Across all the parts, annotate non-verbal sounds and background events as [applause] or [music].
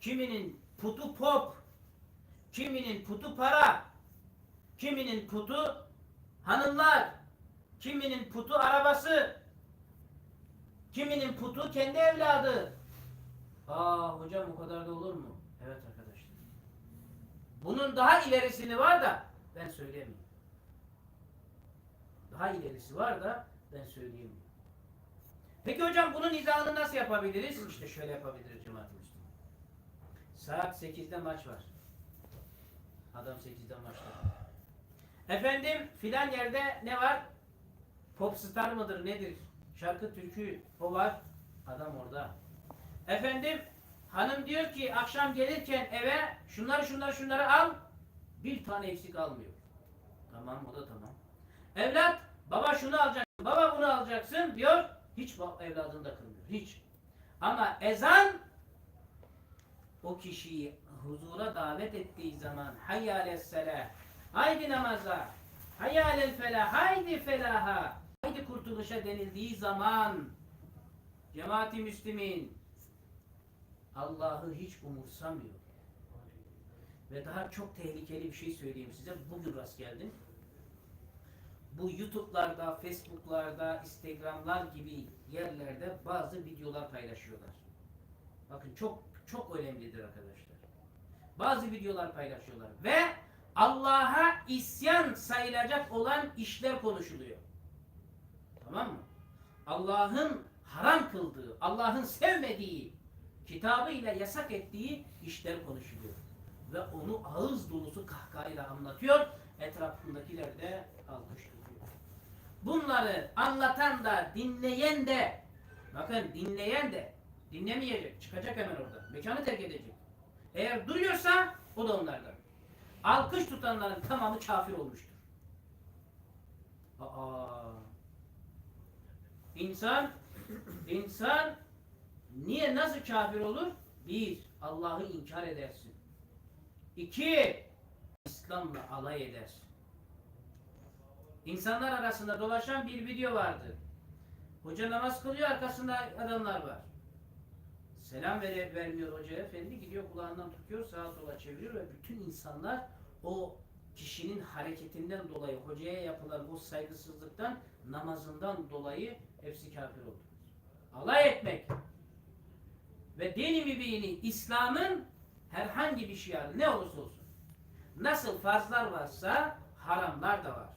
kiminin putu pop, kiminin putu para, kiminin putu hanımlar, kiminin putu arabası, kiminin putu kendi evladı. Aa hocam o kadar da olur mu? Evet arkadaşlar. Bunun daha ilerisini var da ben söyleyemiyorum. Daha ilerisi var da ben söyleyemiyorum. Peki hocam bunun izahını nasıl yapabiliriz? İşte şöyle yapabiliriz cemaat Müslüman. Saat 8'de maç var. Adam 8'de maçta. Efendim filan yerde ne var? Popstar mıdır nedir? Şarkı türkü o var. Adam orada. Efendim hanım diyor ki akşam gelirken eve şunları şunları şunları al. Bir tane eksik almıyor. Tamam o da tamam. Evlat baba şunu alacaksın, baba bunu alacaksın diyor. Hiç evladını da kırmıyor. Hiç. Ama ezan o kişiyi huzura davet ettiği zaman hayyâles selah haydi namaza hayyâlel felah haydi felaha haydi kurtuluşa denildiği zaman cemaati müslimin Allah'ı hiç umursamıyor. Ve daha çok tehlikeli bir şey söyleyeyim size. Bugün rast geldim. Bu YouTube'larda, Facebook'larda, Instagram'lar gibi yerlerde bazı videolar paylaşıyorlar. Bakın çok çok önemlidir arkadaşlar. Bazı videolar paylaşıyorlar ve Allah'a isyan sayılacak olan işler konuşuluyor. Tamam mı? Allah'ın haram kıldığı, Allah'ın sevmediği, kitabıyla yasak ettiği işler konuşuluyor. Ve onu ağız dolusu kahkahayla anlatıyor. Etrafındakiler de alkışlıyor. Bunları anlatan da dinleyen de bakın dinleyen de dinlemeyecek. Çıkacak hemen orada. Mekanı terk edecek. Eğer duruyorsa o da onlardan. Alkış tutanların tamamı kafir olmuştur. Aa. İnsan insan niye nasıl kafir olur? Bir, Allah'ı inkar edersin. İki, İslam'la alay edersin. İnsanlar arasında dolaşan bir video vardı. Hoca namaz kılıyor arkasında adamlar var. Selam vere, vermiyor hoca efendi gidiyor kulağından tutuyor sağa sola çeviriyor ve bütün insanlar o kişinin hareketinden dolayı hocaya yapılan o saygısızlıktan namazından dolayı hepsi kafir oldu. Alay etmek ve dini mübini İslam'ın herhangi bir şiarı ne olursa olsun. Nasıl farzlar varsa haramlar da var.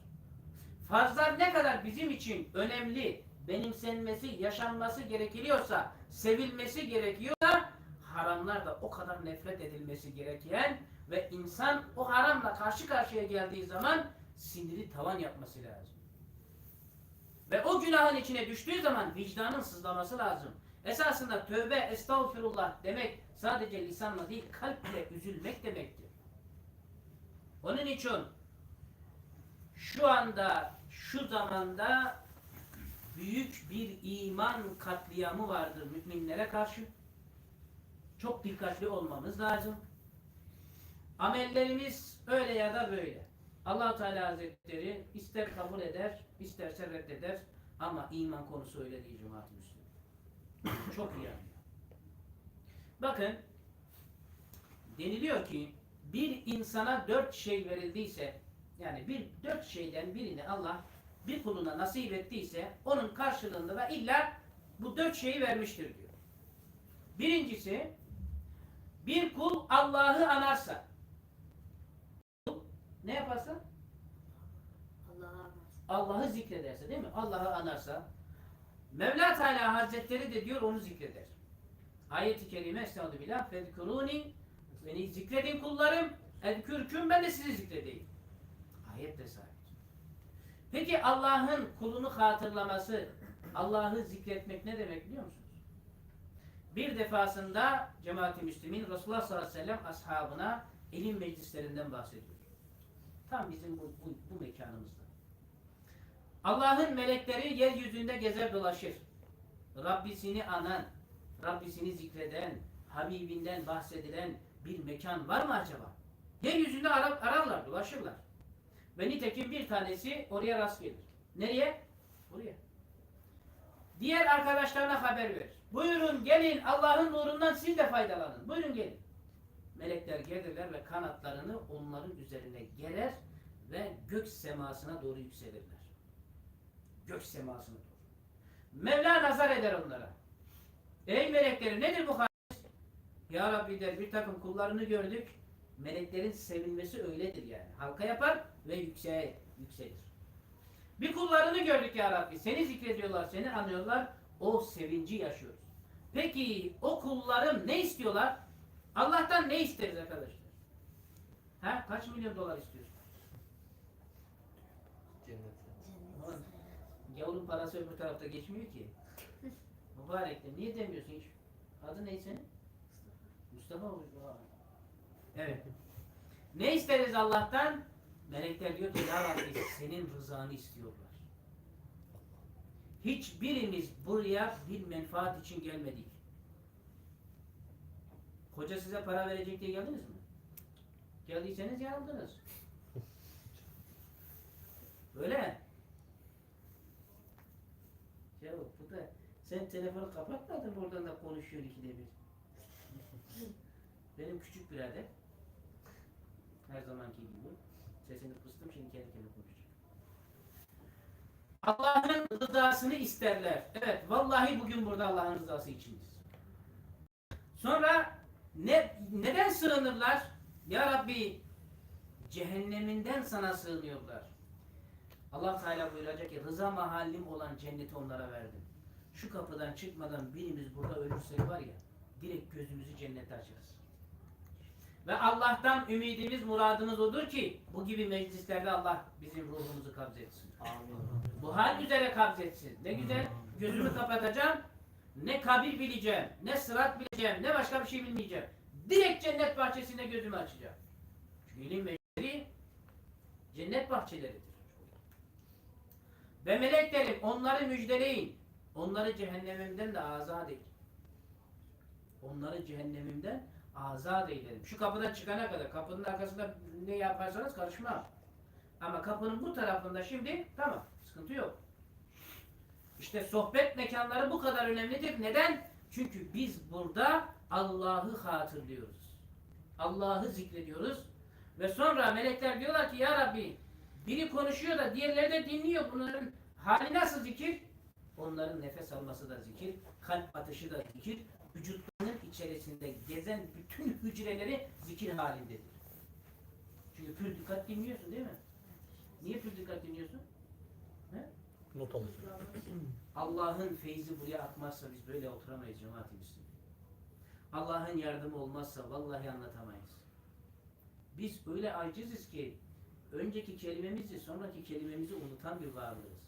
Farzlar ne kadar bizim için önemli, benimsenmesi, yaşanması gerekiliyorsa, sevilmesi gerekiyorsa haramlar da o kadar nefret edilmesi gereken ve insan o haramla karşı karşıya geldiği zaman siniri tavan yapması lazım. Ve o günahın içine düştüğü zaman vicdanın sızlaması lazım. Esasında tövbe, estağfirullah demek sadece lisanla değil kalple üzülmek demektir. Onun için şu anda, şu zamanda büyük bir iman katliamı vardır müminlere karşı. Çok dikkatli olmamız lazım. Amellerimiz öyle ya da böyle. allah Teala Hazretleri ister kabul eder, isterse reddeder. Ama iman konusu öyle değil cemaat-i Müslüman. Çok iyi anlıyor. Bakın, deniliyor ki bir insana dört şey verildiyse, yani bir dört şeyden birini Allah bir kuluna nasip ettiyse, onun karşılığında da illa bu dört şeyi vermiştir diyor. Birincisi, bir kul Allah'ı anarsa, ne yaparsa? Allah'ı zikrederse değil mi? Allah'ı anarsa Mevla Teala Hazretleri de diyor onu zikreder. Ayet-i kerime Estağfirullah billah fezkuruni beni zikredin kullarım ezkürküm ben de sizi zikredeyim. Ayet de sabit. Peki Allah'ın kulunu hatırlaması Allah'ı zikretmek ne demek biliyor musunuz? Bir defasında cemaat-i müslimin Resulullah sallallahu aleyhi ve sellem ashabına ilim meclislerinden bahsediyor. Tam bizim bu, bu, bu mekanımızda. Allah'ın melekleri yeryüzünde gezer dolaşır. Rabbisini anan, Rabbisini zikreden, Habibinden bahsedilen bir mekan var mı acaba? Yeryüzünde arar, ararlar, dolaşırlar. Ve nitekim bir tanesi oraya rast gelir. Nereye? Buraya. Diğer arkadaşlarına haber verir. Buyurun gelin Allah'ın nurundan siz de faydalanın. Buyurun gelin. Melekler gelirler ve kanatlarını onların üzerine gerer ve gök semasına doğru yükselirler. Gök semasına doğru. Mevla nazar eder onlara. Ey meleklerim nedir bu hal? Ya Rabbi der bir takım kullarını gördük. Meleklerin sevinmesi öyledir yani. Halka yapar ve yükseğe yükselir. Bir kullarını gördük ya Rabbi. Seni zikrediyorlar, seni anıyorlar. O sevinci yaşıyoruz. Peki o kullarım ne istiyorlar? Allah'tan ne isteriz arkadaşlar? Ha? Kaç milyon dolar istiyorsun? Cennet. Gavurun parası öbür tarafta geçmiyor ki. Mübarek de niye demiyorsun hiç? Adı ne senin? Mustafa? Vay. Evet. Ne isteriz Allah'tan? Melekler diyor ki Ya Rabbi senin rızanı istiyorlar. Hiçbirimiz buraya bir menfaat için gelmedik. Koca size para verecek diye geldiniz mi? Geldiyseniz yanıldınız. Böyle. Ya bu da sen telefonu kapatmadın oradan da konuşuyor ikide bir. Benim küçük birader her zamanki gibi sesini kıstım şimdi kendi kendine konuşacak. Allah'ın rızasını isterler. Evet vallahi bugün burada Allah'ın rızası içindeyiz. Sonra ne neden sığınırlar? Ya Rabbi cehenneminden sana sığınıyorlar. Allah Teala buyuracak ki rıza mahallim olan cenneti onlara verdim. Şu kapıdan çıkmadan birimiz burada ölürsek var ya direkt gözümüzü cennete açarız. Ve Allah'tan ümidimiz, muradımız odur ki bu gibi meclislerde Allah bizim ruhumuzu kabzetsin. Amin. Bu hal üzere kabzetsin. Ne güzel gözümü kapatacağım. Ne kabir bileceğim, ne sırat bileceğim, ne başka bir şey bilmeyeceğim. Direkt cennet bahçesinde gözümü açacağım. Çünkü ilim meclisleri cennet bahçeleridir. Ve meleklerim onları müjdeleyin. Onları cehennemimden de azat edin. Onları cehennemimden azat eylerim. Şu kapıdan çıkana kadar kapının arkasında ne yaparsanız karışmam. Ama kapının bu tarafında şimdi tamam sıkıntı yok. İşte sohbet mekanları bu kadar önemlidir. Neden? Çünkü biz burada Allah'ı hatırlıyoruz. Allah'ı zikrediyoruz. Ve sonra melekler diyorlar ki Ya Rabbi biri konuşuyor da diğerleri de dinliyor. Bunların hali nasıl zikir? Onların nefes alması da zikir, kalp atışı da zikir, vücutlarının içerisinde gezen bütün hücreleri zikir halindedir. Çünkü pür dikkat dinliyorsun değil mi? Niye pür dikkat dinliyorsun? Not alın. Allah'ın feyzi buraya akmazsa biz böyle oturamayız Müslümin. Allah'ın yardımı olmazsa vallahi anlatamayız. Biz öyle aciziz ki önceki kelimemizi sonraki kelimemizi unutan bir varlığız.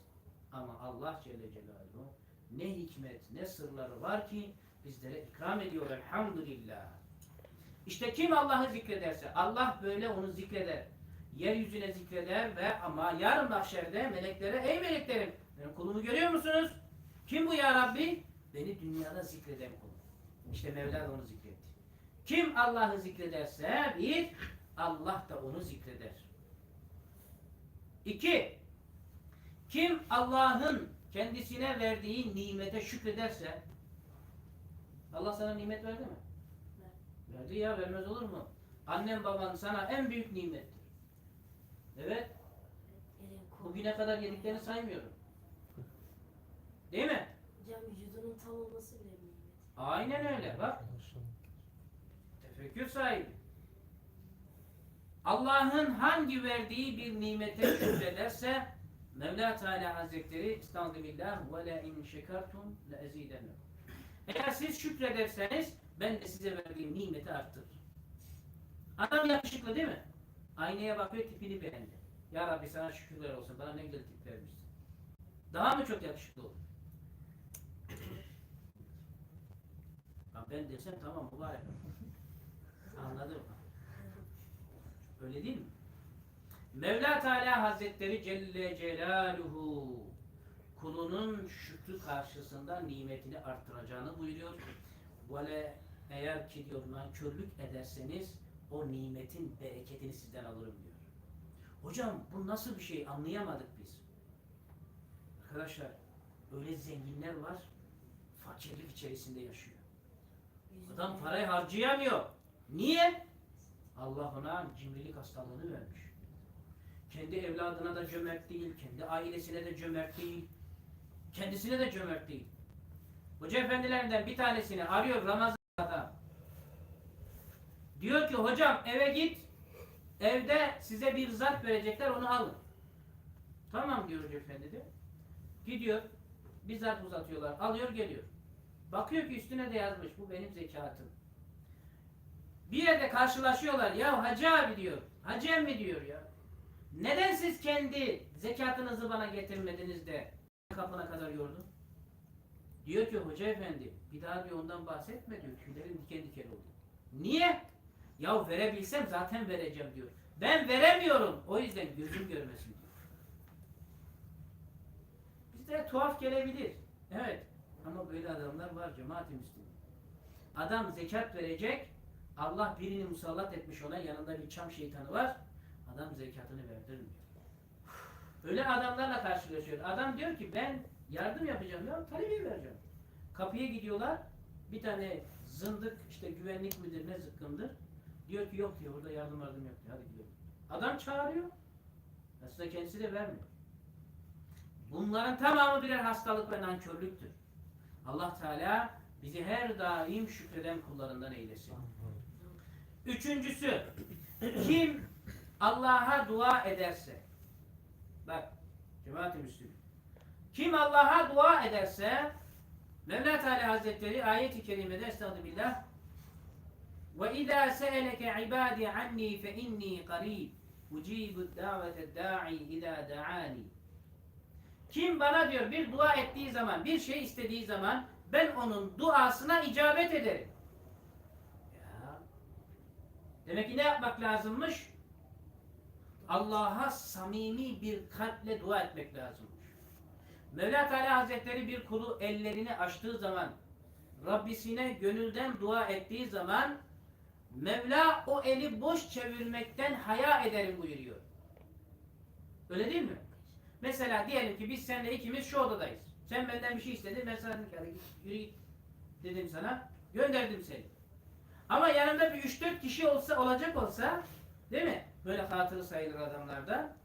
Ama Allah Celle Celaluhu ne hikmet ne sırları var ki bizlere ikram ediyor elhamdülillah. İşte kim Allah'ı zikrederse Allah böyle onu zikreder. Yeryüzüne zikreder ve ama yarın mahşerde meleklere ey meleklerim benim kulumu görüyor musunuz? Kim bu ya Rabbi? Beni dünyada zikreden kulum. İşte Mevla da onu zikretti. Kim Allah'ı zikrederse bir, Allah da onu zikreder. İki, kim Allah'ın kendisine verdiği nimete şükrederse Allah sana nimet verdi mi? Verdi ya vermez olur mu? Annen baban sana en büyük nimettir. Evet. Bugüne kadar yediklerini saymıyorum. Değil mi? Hocam vücudunun tam olması bile bir nimet. Aynen öyle. Bak tefekkür sahibi. Allah'ın hangi verdiği bir nimete şükrederse Mevla Teala Hazretleri Estağfirullah ve la in şekertum la ezidennekum. Siz şükrederseniz ben de size verdiğim nimeti arttırırım. Adam yakışıklı değil mi? Aynaya bakıyor tipini beğendi. Ya Rabbi sana şükürler olsun. Bana ne güzel tip vermişsin. Daha mı çok yakışıklı olur? [clears throat] Ben desem tamam mübarek. Anladım. Öyle değil mi? Mevla Teala Hazretleri Celle Celaluhu kulunun şükrü karşısında nimetini arttıracağını buyuruyor. Böyle eğer ki diyor nankörlük ederseniz o nimetin bereketini sizden alırım diyor. Hocam bu nasıl bir şey anlayamadık biz. Arkadaşlar öyle zenginler var fakirlik içerisinde yaşıyor. Adam parayı harcayamıyor. Niye? Allah ona cimrilik hastalığını vermiş. Kendi evladına da cömert değil, kendi ailesine de cömert değil, kendisine de cömert değil. Hoca efendilerinden bir tanesini arıyor Ramazan'da. Diyor ki hocam eve git, evde size bir zat verecekler onu alın. Tamam diyor hoca efendi de. Gidiyor, bir zat uzatıyorlar, alıyor geliyor. Bakıyor ki üstüne de yazmış bu benim zekatım. Bir yerde karşılaşıyorlar. Ya hacı abi diyor. Hacı emmi diyor ya. Neden siz kendi zekatınızı bana getirmediniz de kapına kadar yordun? Diyor ki hoca efendi bir daha diyor ondan bahsetme diyor. Tüylerim diken diken oldu. Niye? Ya verebilsem zaten vereceğim diyor. Ben veremiyorum. O yüzden gözüm görmesin diyor. Bizde tuhaf gelebilir. Evet. Ama böyle adamlar var cemaat-i Müslüman. Adam zekat verecek. Allah birini musallat etmiş ona. Yanında bir çam şeytanı var. Adam zekatını verdirmiyor. Öyle adamlarla karşılaşıyor. Adam diyor ki ben yardım yapacağım ya talebi vereceğim. Kapıya gidiyorlar. Bir tane zındık işte güvenlik müdür ne zıkkımdır. Diyor ki yok diyor orada yardım yardım yok diyor. Hadi gidelim. Adam çağırıyor. Aslında kendisi de vermiyor. Bunların tamamı birer hastalık ve nankörlüktür. Allah Teala bizi her daim şükreden kullarından eylesin. Üçüncüsü, kim Allah'a dua ederse, bak cemaat-i Müslüman, kim Allah'a dua ederse, Mevla Teala Hazretleri ayet-i kerimede estağfirullah ve izâ se'eleke ibâdi anni fe inni qarîb ucîbu dâvete dâ'i izâ da'ani kim bana diyor bir dua ettiği zaman, bir şey istediği zaman ben onun duasına icabet ederim. Ya. Demek ki ne yapmak lazımmış? Allah'a samimi bir kalple dua etmek lazımmış. Mevla Teala Hazretleri bir kulu ellerini açtığı zaman, Rabbisine gönülden dua ettiği zaman Mevla o eli boş çevirmekten haya ederim buyuruyor. Öyle değil mi? Mesela diyelim ki biz seninle ikimiz şu odadayız. Sen benden bir şey istedin. Ben sana dedim ki "Hadi git, yürü git dedim sana. Gönderdim seni. Ama yanımda bir 3-4 kişi olsa olacak olsa değil mi? Böyle hatırı sayılır adamlarda.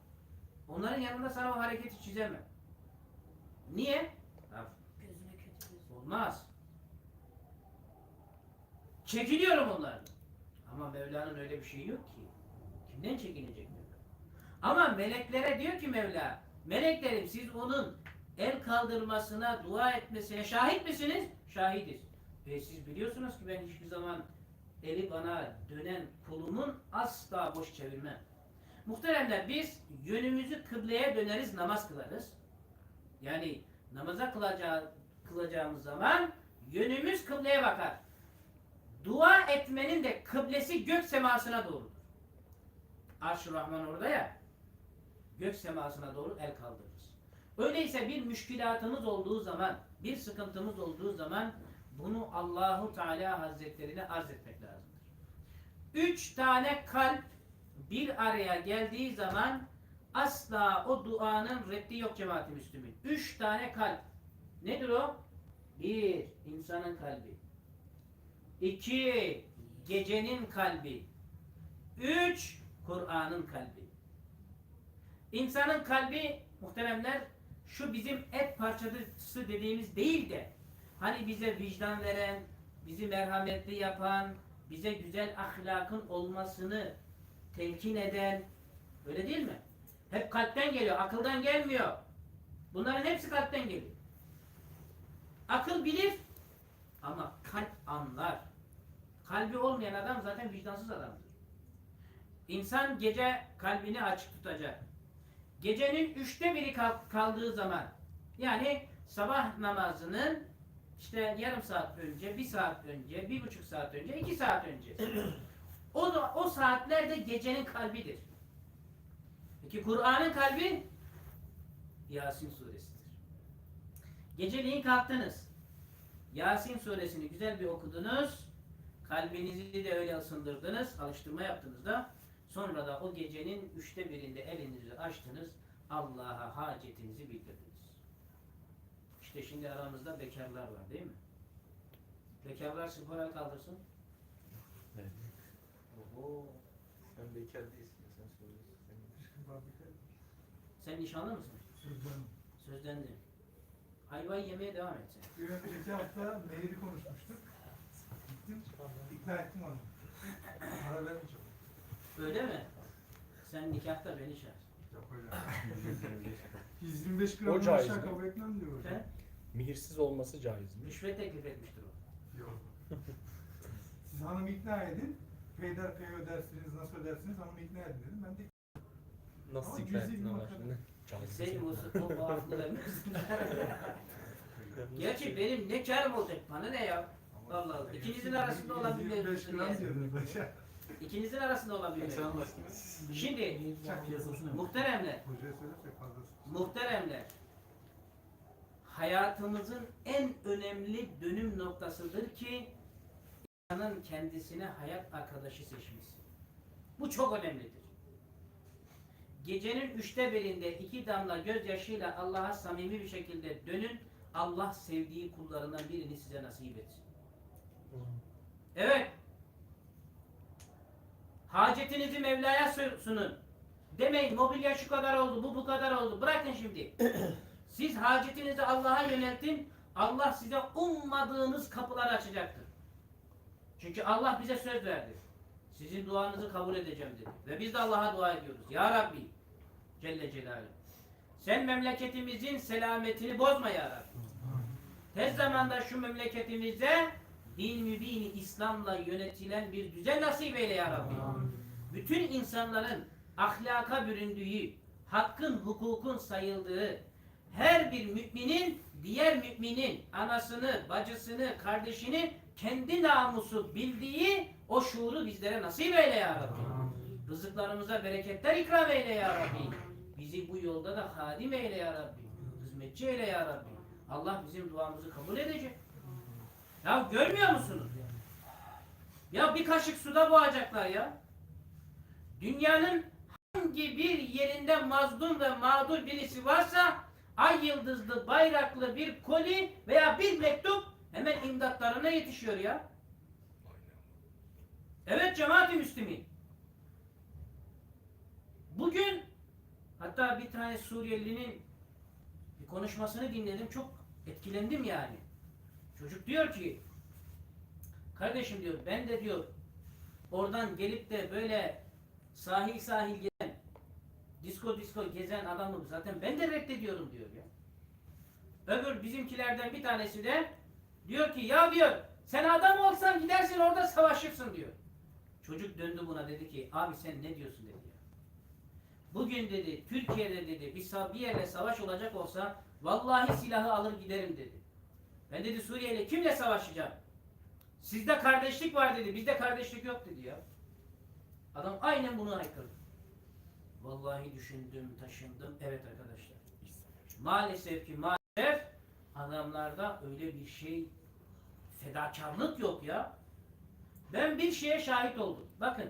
Onların yanında sana o hareketi çizemem. Niye? Gözüne kötü. Olmaz. Çekiliyorum onlardan. Ama Mevla'nın öyle bir şeyi yok ki. Kimden çekinecek Mevla? Ama meleklere diyor ki Mevla, meleklerim siz onun el kaldırmasına, dua etmesine şahit misiniz? Şahidiz. Ve siz biliyorsunuz ki ben hiçbir zaman eli bana dönen kulumun asla boş çevirmem. Muhteremler biz yönümüzü kıbleye döneriz, namaz kılarız. Yani namaza kılacağı, kılacağımız zaman yönümüz kıbleye bakar. Dua etmenin de kıblesi gök semasına doğrudur. Arş-ı Rahman orada ya. Gök semasına doğru el kaldırırız. Öyleyse bir müşkilatımız olduğu zaman, bir sıkıntımız olduğu zaman bunu Allahu Teala Hazretlerine arz etmek lazımdır. Üç tane kalp bir araya geldiği zaman asla o duanın reddi yok cemaat-i Müslümin. Üç tane kalp. Nedir o? Bir, insanın kalbi. İki, gecenin kalbi. Üç, Kur'an'ın kalbi. İnsanın kalbi muhteremler şu bizim et parçası dediğimiz değil de hani bize vicdan veren, bizi merhametli yapan, bize güzel ahlakın olmasını telkin eden öyle değil mi? Hep kalpten geliyor, akıldan gelmiyor. Bunların hepsi kalpten geliyor. Akıl bilir ama kalp anlar. Kalbi olmayan adam zaten vicdansız adamdır. İnsan gece kalbini açık tutacak. Gecenin üçte biri kal- kaldığı zaman yani sabah namazının işte yarım saat önce, bir saat önce, bir buçuk saat önce, iki saat önce. O, o saatler de gecenin kalbidir. Peki Kur'an'ın kalbi Yasin suresidir. Geceliğin kalktınız. Yasin suresini güzel bir okudunuz. Kalbinizi de öyle ısındırdınız. Alıştırma yaptınız da. Sonra da o gecenin üçte birinde elinizi açtınız. Allah'a hacetinizi bildirdiniz. İşte şimdi aramızda bekarlar var değil mi? Bekarlar spora kaldırsın. Evet. Oho. Sen bekar değilsin ya sen söylüyorsun. Sen Sen nişanlı mısın? Sözlendin. Ayvayı yemeye devam et sen. Bir önceki hafta Nehir'i konuşmuştuk. Gittim, ikna ettim onu. Para vermeyeceğim. Öyle mi? Sen nikahta beni çağır. Yok hocam. [laughs] 125 O gramdan caiz aşağı kabul etmem diyor hocam. Mihirsiz olması caiz mi? rüşvet teklif etmiştir o. Yok. Siz hanımı ikna edin. Peyderpey ödersiniz, nasıl ödersiniz hanımı ikna edin dedim. Ben de Nasıl Ama ikna cüzi ettin bir ama makara. şimdi? Caiz Şey değil. olsa o bağımlı vermesin. Gerçi benim ne karım olacak bana ne ya? Allah Allah. İkinizin arasında olan bir 125 mevzusu gram yani. diyordunuz. İkinizin arasında olan bir mevzu. Şimdi piyasasını muhteremler, Hocaya fazlası. muhteremler hayatımızın en önemli dönüm noktasıdır ki insanın kendisine hayat arkadaşı seçmesi. Bu çok önemlidir. Gecenin üçte birinde iki damla gözyaşıyla Allah'a samimi bir şekilde dönün. Allah sevdiği kullarından birini size nasip etsin. Evet. Hacetinizi Mevla'ya sunun. Demeyin mobilya şu kadar oldu, bu bu kadar oldu. Bırakın şimdi. Siz hacetinizi Allah'a yöneltin. Allah size ummadığınız kapıları açacaktır. Çünkü Allah bize söz verdi. Sizin duanızı kabul edeceğim dedi. Ve biz de Allah'a dua ediyoruz. Ya Rabbi Celle Celaluhu. Sen memleketimizin selametini bozma ya Rabbi. Tez zamanda şu memleketimize din mübini İslam'la yönetilen bir düzen nasip eyle ya Rabbi. Bütün insanların ahlaka büründüğü, hakkın, hukukun sayıldığı, her bir müminin diğer müminin anasını, bacısını, kardeşini kendi namusu bildiği o şuuru bizlere nasip eyle ya Rabbi. Rızıklarımıza bereketler ikram eyle ya Rabbi. Bizi bu yolda da hadim eyle ya Rabbi. Hizmetçi eyle ya Rabbi. Allah bizim duamızı kabul edecek. Ya görmüyor musunuz? Ya bir kaşık suda boğacaklar ya. Dünyanın hangi bir yerinde mazlum ve mağdur birisi varsa ay yıldızlı bayraklı bir koli veya bir mektup hemen imdatlarına yetişiyor ya. Evet cemaat-i müslümin. Bugün hatta bir tane Suriyelinin bir konuşmasını dinledim. Çok etkilendim yani. Çocuk diyor ki kardeşim diyor ben de diyor oradan gelip de böyle sahil sahil disko disko gezen adamı zaten ben de reddediyorum diyor ya. Öbür bizimkilerden bir tanesi de diyor ki ya diyor sen adam olsan gidersin orada savaşırsın diyor. Çocuk döndü buna dedi ki abi sen ne diyorsun dedi ya. Bugün dedi Türkiye'de dedi bir, bir yerle savaş olacak olsa vallahi silahı alır giderim dedi. Ben dedi Suriye ile kimle savaşacağım? Sizde kardeşlik var dedi. Bizde kardeşlik yok dedi ya. Adam aynen bunu haykırdı. Vallahi düşündüm, taşındım. Evet arkadaşlar. Maalesef ki maalesef adamlarda öyle bir şey fedakarlık yok ya. Ben bir şeye şahit oldum. Bakın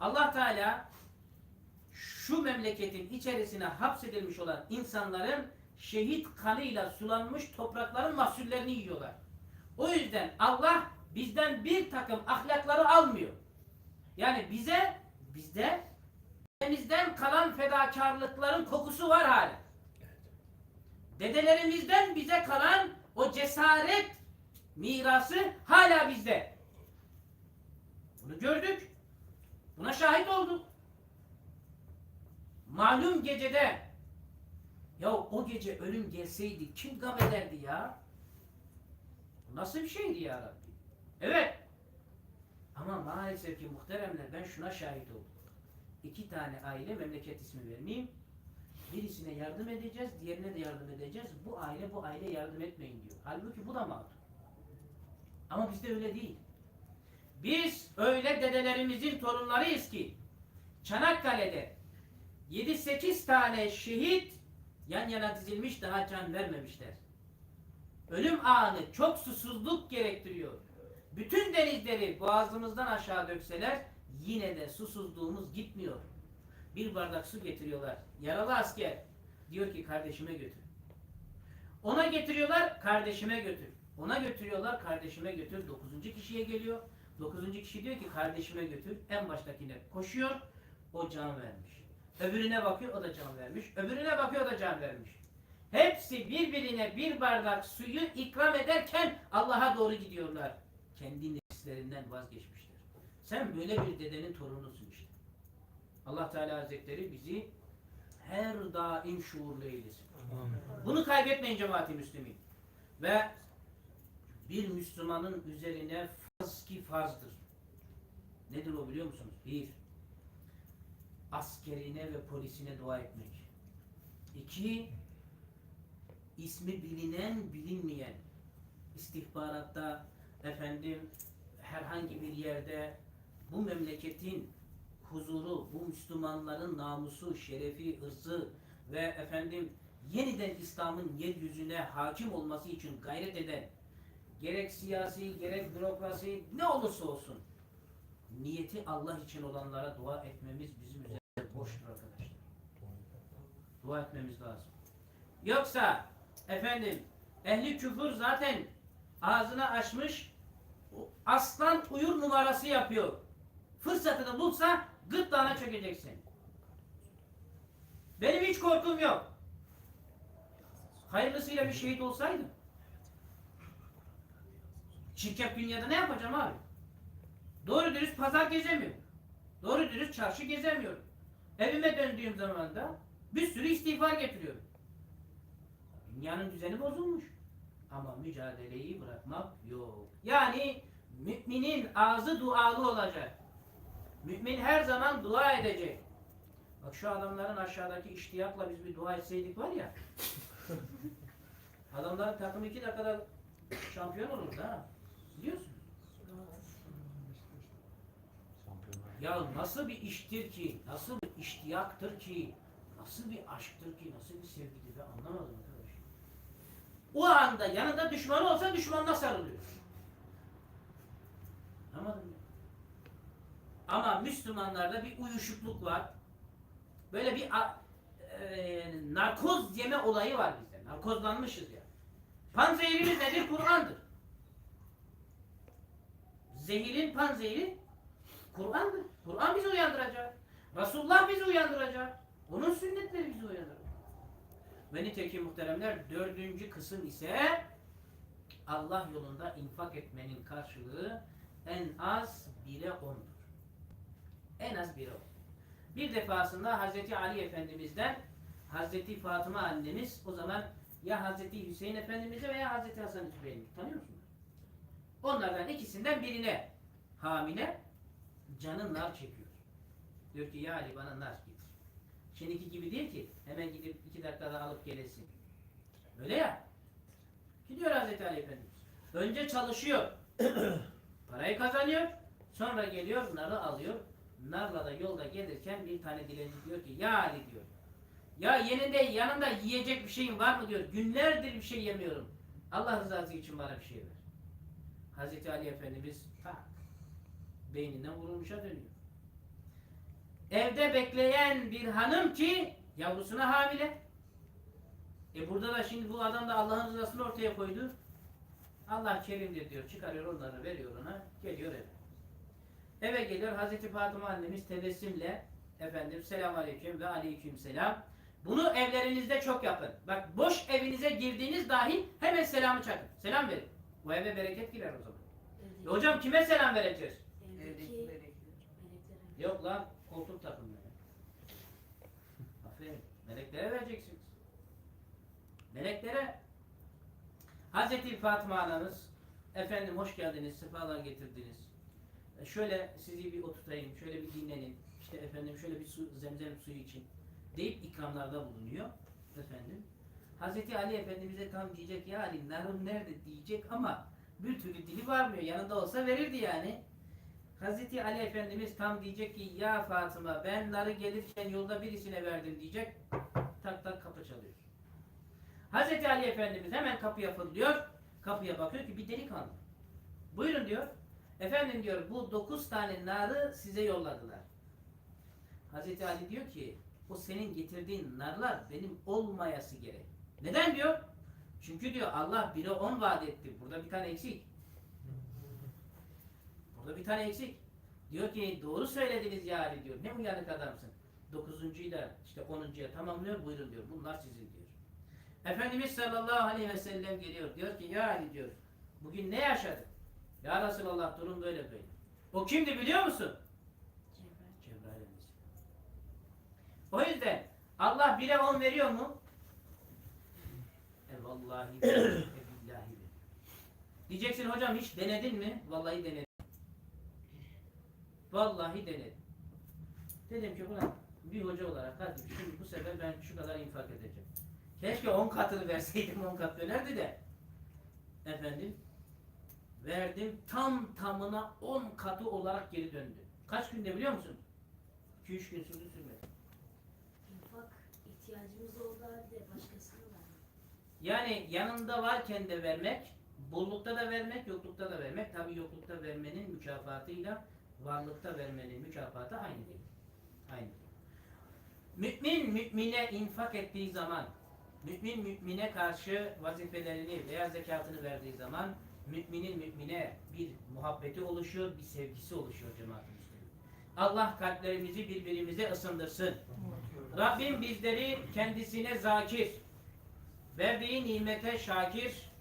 Allah Teala şu memleketin içerisine hapsedilmiş olan insanların şehit kanıyla sulanmış toprakların mahsullerini yiyorlar. O yüzden Allah bizden bir takım ahlakları almıyor. Yani bize bizde dedemizden kalan fedakarlıkların kokusu var hala. Dedelerimizden bize kalan o cesaret mirası hala bizde. Bunu gördük. Buna şahit olduk. Malum gecede ya o gece ölüm gelseydi kim gam ederdi ya? Nasıl bir şeydi ya Rabbi? Evet. Ama maalesef ki muhteremler ben şuna şahit oldum. İki tane aile memleket ismi vermeyeyim. Birisine yardım edeceğiz, diğerine de yardım edeceğiz. Bu aile bu aile yardım etmeyin diyor. Halbuki bu da mağdur. Ama bizde öyle değil. Biz öyle dedelerimizin torunlarıyız ki Çanakkale'de 7-8 tane şehit yan yana dizilmiş daha can vermemişler. Ölüm anı çok susuzluk gerektiriyor. Bütün denizleri boğazımızdan aşağı dökseler yine de susuzluğumuz gitmiyor. Bir bardak su getiriyorlar. Yaralı asker diyor ki kardeşime götür. Ona getiriyorlar kardeşime götür. Ona götürüyorlar kardeşime götür. Dokuzuncu kişiye geliyor. Dokuzuncu kişi diyor ki kardeşime götür. En baştakine koşuyor. O can vermiş. Öbürüne bakıyor o da can vermiş. Öbürüne bakıyor o da can vermiş. Hepsi birbirine bir bardak suyu ikram ederken Allah'a doğru gidiyorlar. Kendi nefislerinden vazgeçmişler. Sen böyle bir dedenin torunusun işte. Allah Teala Hazretleri bizi her daim şuurlu eylesin. Bunu kaybetmeyin cemaati Müslümin. Ve bir Müslümanın üzerine farz ki farzdır. Nedir o biliyor musunuz? Bir, askerine ve polisine dua etmek. İki, ismi bilinen bilinmeyen istihbaratta efendim herhangi bir yerde bu memleketin huzuru, bu Müslümanların namusu, şerefi, ırzı ve efendim yeniden İslam'ın yeryüzüne hakim olması için gayret eden gerek siyasi gerek bürokrasi ne olursa olsun niyeti Allah için olanlara dua etmemiz bizim üzerinde boştur arkadaşlar. Dua etmemiz lazım. Yoksa efendim ehli küfür zaten ağzını açmış aslan uyur numarası yapıyor. Fırsatını bulsa gırtlağına çökeceksin. Benim hiç korkum yok. Hayırlısıyla bir şehit olsaydım. Çirkef dünyada ne yapacağım abi? Doğru dürüst pazar gezemiyorum. Doğru dürüst çarşı gezemiyorum. Evime döndüğüm zaman da bir sürü istiğfar getiriyorum. Dünyanın düzeni bozulmuş. Ama mücadeleyi bırakmak yok. Yani müminin ağzı dualı olacak. Mümin her zaman dua edecek. Bak şu adamların aşağıdaki iştiyakla biz bir dua etseydik var ya. adamların takım iki dakikada şampiyon olurdu ha. Biliyorsun. Ya nasıl bir iştir ki, nasıl bir iştiyaktır ki, nasıl bir aşktır ki, nasıl bir sevgidir ben anlamadım arkadaş. O anda yanında düşmanı olsa düşmanına sarılıyor. Anlamadım ya. Ama Müslümanlarda bir uyuşukluk var. Böyle bir e, narkoz yeme olayı var bizde. Narkozlanmışız ya. Panzehirimiz nedir? Kur'an'dır. Zehirin panzehiri Kur'an'dır. Kur'an bizi uyandıracak. Resulullah bizi uyandıracak. Onun sünnetleri bizi uyandıracak. Ve nitekim muhteremler dördüncü kısım ise Allah yolunda infak etmenin karşılığı en az bire ondur. En az bire on. Bir defasında Hazreti Ali Efendimiz'den Hazreti Fatıma annemiz o zaman ya Hazreti Hüseyin Efendimiz'e veya Hazreti Hasan Hüseyin'i tanıyor musunuz? Onlardan ikisinden birine hamile canı nar çekiyor. Diyor ki ya Ali bana nar getir. Şimdiki gibi değil ki hemen gidip iki dakikada alıp gelesin. Öyle ya. Gidiyor Hazreti Ali Efendimiz. Önce çalışıyor. [clears throat] Parayı kazanıyor. Sonra geliyor narı alıyor. Narla da yolda gelirken bir tane dilenci diyor ki ya Ali diyor. Ya yeninde yanında yiyecek bir şeyin var mı diyor. Günlerdir bir şey yemiyorum. Allah rızası için bana bir şey ver. Hazreti Ali Efendimiz tak beyninden vurulmuşa dönüyor. Evde bekleyen bir hanım ki yavrusuna hamile. E burada da şimdi bu adam da Allah'ın rızasını ortaya koydu. Allah kerimdir diyor. Çıkarıyor onları veriyor ona. Geliyor eve. Eve geliyor Hazreti Fatıma annemiz tebessümle efendim selam aleyküm ve aleyküm selam. Bunu evlerinizde çok yapın. Bak boş evinize girdiğiniz dahi hemen selamı çakın. Selam verin. Bu eve bereket girer o zaman. E hocam kime selam vereceğiz? Evdeki. Yok lan koltuk takımları. Aferin. Meleklere vereceksiniz. Meleklere Hazreti Fatıma anamız efendim hoş geldiniz, sefalar getirdiniz. E, Şöyle sizi bir oturtayım, şöyle bir dinlenin. İşte efendim şöyle bir su, zemzem suyu için deyip ikramlarda bulunuyor. Efendim. Hazreti Ali Efendimiz'e tam diyecek ya Ali narın nerede diyecek ama bir türlü dili varmıyor. Yanında olsa verirdi yani. Hazreti Ali Efendimiz tam diyecek ki ya Fatıma ben narı gelirken yolda birisine verdim diyecek. Tak tak kapı çalıyor. Hazreti Ali Efendimiz hemen kapıya fırlıyor. Kapıya bakıyor ki bir delikanlı. Buyurun diyor. Efendim diyor bu dokuz tane narı size yolladılar. Hazreti Ali diyor ki o senin getirdiğin narlar benim olmayası gerek. Neden diyor? Çünkü diyor Allah bire on vaat etti. Burada bir tane eksik. Burada bir tane eksik. Diyor ki doğru söylediniz ya Ali diyor. Ne uyanık adamsın. Dokuzuncuyla işte onuncuya tamamlıyor buyurun diyor. Bunlar sizin diyor. Efendimiz sallallahu aleyhi ve sellem geliyor. Diyor ki ya Ali diyor. Bugün ne yaşadık? Ya Resulallah durum böyle böyle. O kimdi biliyor musun? Cebrail. Cebrail. O yüzden Allah bire on veriyor mu? E vallahi e billahi. Diyeceksin hocam hiç denedin mi? Vallahi denedim. Vallahi denedim. Dedim ki ulan bir hoca olarak hadi şimdi bu sefer ben şu kadar infak edeceğim. Keşke on katını verseydim on kat dönerdi de. Efendim verdim tam tamına on katı olarak geri döndü. Kaç günde biliyor musun? 2-3 gün sürdü sürmedi. İnfak ihtiyacımız olduğu halde başkasına vermek. Yani yanında varken de vermek, bollukta da vermek, yoklukta da vermek. Tabi yoklukta vermenin mükafatıyla varlıkta vermenin mükafatı aynı değil. Aynı değil. Mümin mümine infak ettiği zaman, mümin mümine karşı vazifelerini veya zekatını verdiği zaman müminin mümine bir muhabbeti oluşuyor, bir sevgisi oluşuyor cemaat-i Müslümin. Allah kalplerimizi birbirimize ısındırsın. Rabbim bizleri kendisine zakir, verdiği nimete şakir,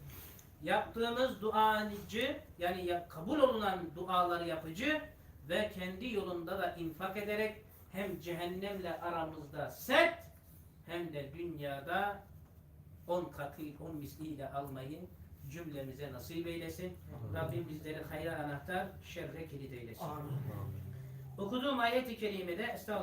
yaptığımız duacı yani ya- kabul olunan duaları yapıcı ve kendi yolunda da infak ederek hem cehennemle aramızda set hem de dünyada on katı on misliyle almayı cümlemize nasip eylesin. Rabbim bizleri hayra anahtar, şerre kilit eylesin. Okuduğum ayet-i kerimede Estağfurullah